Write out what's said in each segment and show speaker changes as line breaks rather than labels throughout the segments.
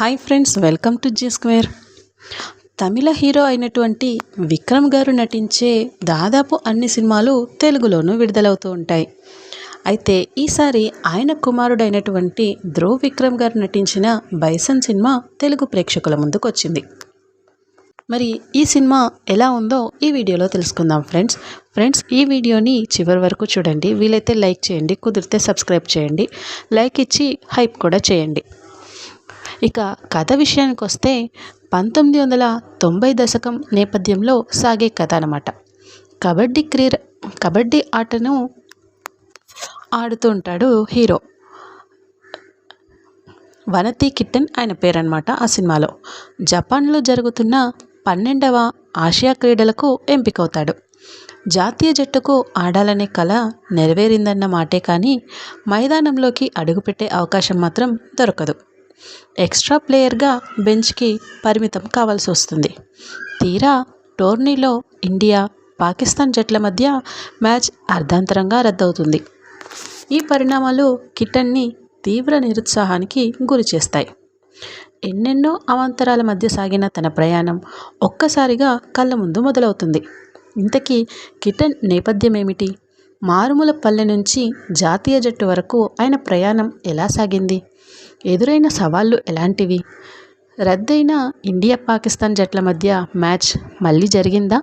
Hi friends welcome to G square. Tamil hero అయినటువంటి విక్రమ్ గారు నటించే దాదాపు అన్ని సినిమాలు తెలుగులోనూ విడుదలవుతూ ఉంటాయి. అయితే ఈసారి ఆయన కుమారుడైనటువంటి ధ్రువ్ విక్రమ్ గారు నటించిన బైసన్ సినిమా తెలుగు ప్రేక్షకుల ముందుకు వచ్చింది. మరి ఈ సినిమా ఎలా ఉందో ఈ వీడియోలో తెలుసుకుందాం ఫ్రెండ్స్. ఫ్రెండ్స్ ఈ వీడియోని చివరి వరకు చూడండి. వీలైతే లైక్ చేయండి కుదిరితే సబ్స్క్రైబ్ చేయండి. లైక్ ఇచ్చి హైప్ కూడా చేయండి. ఇక కథ విషయానికి వస్తే పంతొమ్మిది వందల తొంభై దశకం నేపథ్యంలో సాగే కథ అనమాట కబడ్డీ క్రీడ కబడ్డీ ఆటను ఆడుతూ ఉంటాడు హీరో. వనతి కిట్టన్ ఆయన పేరనమాట ఆ సినిమాలో. జపాన్లో జరుగుతున్న పన్నెండవ ఆసియా క్రీడలకు ఎంపికవుతాడు. జాతీయ జట్టుకు ఆడాలనే కళ నెరవేరిందన్న మాటే కానీ మైదానంలోకి అడుగుపెట్టే అవకాశం మాత్రం దొరకదు. ఎక్స్ట్రా ప్లేయర్గా బెంచ్కి పరిమితం కావాల్సి వస్తుంది. తీరా టోర్నీలో ఇండియా పాకిస్తాన్ జట్ల మధ్య మ్యాచ్ అర్ధాంతరంగా రద్దవుతుంది. ఈ పరిణామాలు కిటన్ని తీవ్ర నిరుత్సాహానికి గురి చేస్తాయి. ఎన్నెన్నో అవాంతరాల మధ్య సాగిన తన ప్రయాణం ఒక్కసారిగా కళ్ళ ముందు మొదలవుతుంది. ఇంతకీ కిటన్ నేపథ్యం ఏమిటి మారుమూల పల్లె నుంచి జాతీయ జట్టు వరకు ఆయన ప్రయాణం ఎలా సాగింది? ఎదురైన సవాళ్ళు ఎలాంటివి? రద్దయిన ఇండియా పాకిస్తాన్ జట్ల మధ్య మ్యాచ్ మళ్ళీ జరిగిందా?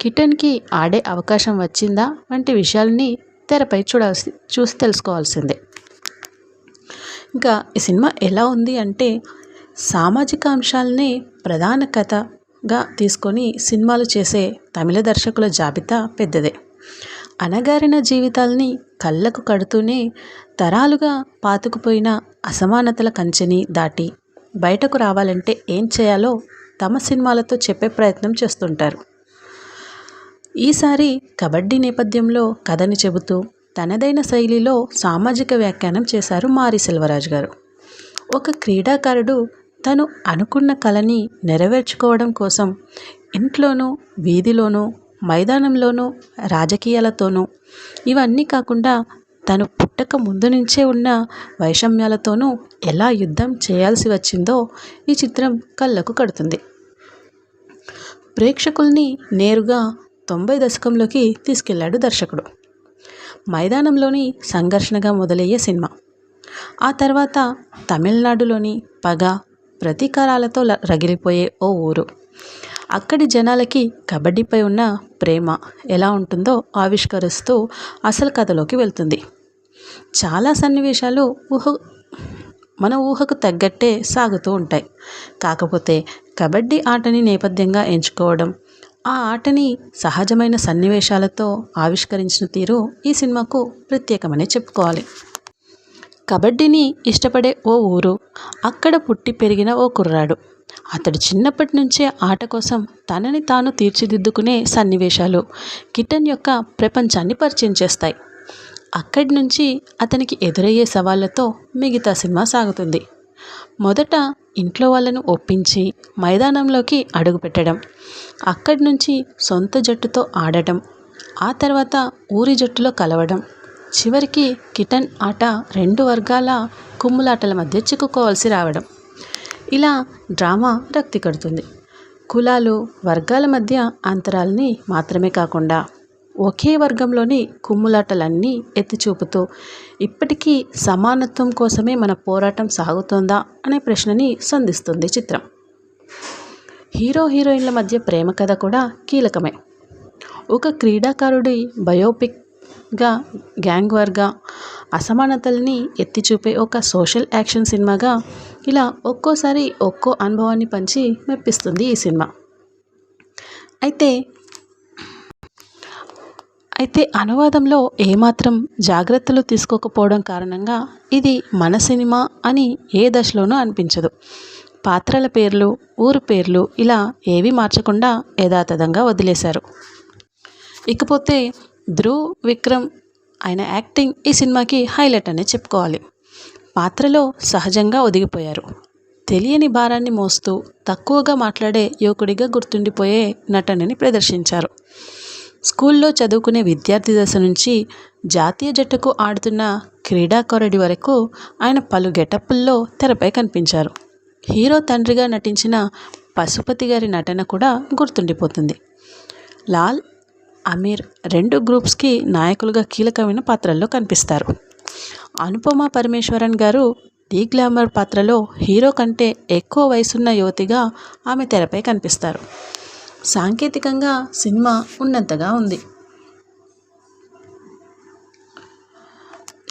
కిటన్కి ఆడే అవకాశం వచ్చిందా? వంటి విషయాల్ని తెరపై చూడాల్సి చూసి తెలుసుకోవాల్సిందే. ఇంకా ఈ సినిమా ఎలా ఉంది అంటే సామాజిక అంశాలనే ప్రధాన కథగా తీసుకొని సినిమాలు చేసే తమిళ దర్శకుల జాబితా పెద్దదే. అణగారిన జీవితాల్ని కళ్ళకు కడుతూనే తరాలుగా పాతుకుపోయిన అసమానతల కంచెని దాటి బయటకు రావాలంటే ఏం చేయాలో తమ సినిమాలతో చెప్పే ప్రయత్నం చేస్తుంటారు. ఈసారి కబడ్డీ నేపథ్యంలో కథని చెబుతూ తనదైన శైలిలో సామాజిక వ్యాఖ్యానం చేశారు మారి సెల్వరాజు గారు. ఒక క్రీడాకారుడు తను అనుకున్న కళని నెరవేర్చుకోవడం కోసం ఇంట్లోనూ వీధిలోనూ మైదానంలోనూ రాజకీయాలతోనూ ఇవన్నీ కాకుండా తను పుట్టక ముందు నుంచే ఉన్న వైషమ్యాలతోనూ ఎలా యుద్ధం చేయాల్సి వచ్చిందో ఈ చిత్రం కళ్ళకు కడుతుంది. ప్రేక్షకుల్ని నేరుగా తొంభై దశకంలోకి తీసుకెళ్ళాడు దర్శకుడు. మైదానంలోని సంఘర్షణగా మొదలయ్యే సినిమా. ఆ తర్వాత తమిళనాడులోని పగ ప్రతీకారాలతో రగిలిపోయే ఓ ఊరు. అక్కడి జనాలకి కబడ్డీపై ఉన్న ప్రేమ ఎలా ఉంటుందో ఆవిష్కరిస్తూ అసలు కథలోకి వెళ్తుంది. చాలా సన్నివేశాలు ఊహ మన ఊహకు తగ్గట్టే సాగుతూ ఉంటాయి. కాకపోతే కబడ్డీ ఆటని నేపథ్యంగా ఎంచుకోవడం ఆ ఆటని సహజమైన సన్నివేశాలతో ఆవిష్కరించిన తీరు ఈ సినిమాకు ప్రత్యేకమని చెప్పుకోవాలి. కబడ్డీని ఇష్టపడే ఓ ఊరు అక్కడ పుట్టి పెరిగిన ఓ కుర్రాడు. అతడు చిన్నప్పటి నుంచే ఆట కోసం తనని తాను తీర్చిదిద్దుకునే సన్నివేశాలు కిటన్ యొక్క ప్రపంచాన్ని పరిచయం చేస్తాయి. అక్కడి నుంచి అతనికి ఎదురయ్యే సవాళ్ళతో మిగతా సినిమా సాగుతుంది. మొదట ఇంట్లో వాళ్ళను ఒప్పించి మైదానంలోకి అడుగుపెట్టడం అక్కడి నుంచి సొంత జట్టుతో ఆడటం ఆ తర్వాత ఊరి జట్టులో కలవడం చివరికి కిటన్ ఆట రెండు వర్గాల కుమ్ములాటల మధ్య చిక్కుకోవాల్సి రావడం. ఇలా డ్రామా రక్తి కడుతుంది. కులాలు వర్గాల మధ్య అంతరాలని మాత్రమే కాకుండా ఒకే వర్గంలోని కుమ్ములాటలన్నీ ఎత్తి చూపుతూ ఇప్పటికీ సమానత్వం కోసమే మన పోరాటం సాగుతోందా అనే ప్రశ్నని సంధిస్తుంది చిత్రం. హీరో హీరోయిన్ల మధ్య ప్రేమ కథ కూడా కీలకమే. ఒక క్రీడాకారుడి బయోపిక్గా గ్యాంగ్ వర్గా అసమానతల్ని ఎత్తి చూపే ఒక సోషల్ యాక్షన్ సినిమాగా ఇలా ఒక్కోసారి ఒక్కో అనుభవాన్ని పంచి మెప్పిస్తుంది ఈ సినిమా. అయితే అయితే అనువాదంలో ఏమాత్రం జాగ్రత్తలు తీసుకోకపోవడం కారణంగా ఇది మన సినిమా అని ఏ దశలోనూ అనిపించదు. పాత్రల పేర్లు ఊరు పేర్లు ఇలా ఏవి మార్చకుండా యథాతథంగా వదిలేశారు. ఇకపోతే ధ్రువ్ విక్రమ్ ఆయన యాక్టింగ్ ఈ సినిమాకి హైలైట్ అనే చెప్పుకోవాలి. పాత్రలో సహజంగా ఒదిగిపోయారు. తెలియని భారాన్ని మోస్తూ తక్కువగా మాట్లాడే యువకుడిగా గుర్తుండిపోయే నటనని ప్రదర్శించారు. స్కూల్లో చదువుకునే విద్యార్థి దశ నుంచి జాతీయ జట్టుకు ఆడుతున్న క్రీడాకారుడి వరకు ఆయన పలు గెటప్పుల్లో తెరపై కనిపించారు. హీరో తండ్రిగా నటించిన పశుపతి గారి నటన కూడా గుర్తుండిపోతుంది. లాల్ అమీర్ రెండు గ్రూప్స్కి నాయకులుగా కీలకమైన పాత్రల్లో కనిపిస్తారు. అనుపమ పరమేశ్వరన్ గారు డీ గ్లామర్ పాత్రలో హీరో కంటే ఎక్కువ వయసున్న యువతిగా ఆమె తెరపై కనిపిస్తారు. సాంకేతికంగా సినిమా ఉన్నంతగా ఉంది.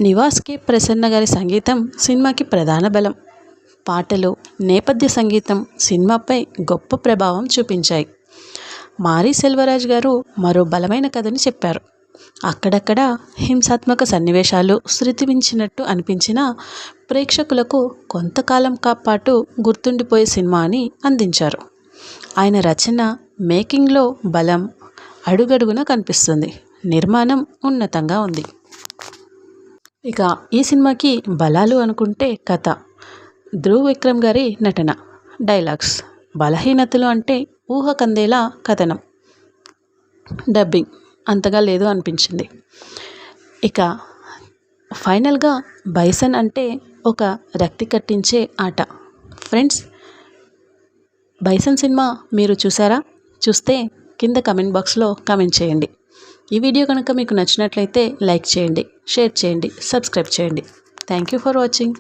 నివాస్ కే ప్రసన్న గారి సంగీతం సినిమాకి ప్రధాన బలం. పాటలు నేపథ్య సంగీతం సినిమాపై గొప్ప ప్రభావం చూపించాయి. మారీ సెల్వరాజ్ గారు మరో బలమైన కథని చెప్పారు. అక్కడక్కడ హింసాత్మక సన్నివేశాలు శృతివించినట్టు అనిపించిన ప్రేక్షకులకు కొంతకాలం పాటు గుర్తుండిపోయే సినిమా అని అందించారు. ఆయన రచన మేకింగ్లో బలం అడుగడుగున కనిపిస్తుంది. నిర్మాణం ఉన్నతంగా ఉంది. ఇక ఈ సినిమాకి బలాలు అనుకుంటే కథ. ధ్రువ్ విక్రమ్ గారి నటన. డైలాగ్స్. బలహీనతలు అంటే ఊహ కందేలా కథనం. డబ్బింగ్. అంతగా లేదు అనిపించింది. ఇక ఫైనల్గా బైసన్ అంటే ఒక రక్తి కట్టించే ఆట. ఫ్రెండ్స్ బైసన్ సినిమా మీరు చూసారా? చూస్తే కింద కమెంట్ బాక్స్లో కమెంట్ చేయండి. ఈ వీడియో కనుక మీకు నచ్చినట్లయితే లైక్ చేయండి షేర్ చేయండి సబ్స్క్రైబ్ చేయండి. Thank you for watching.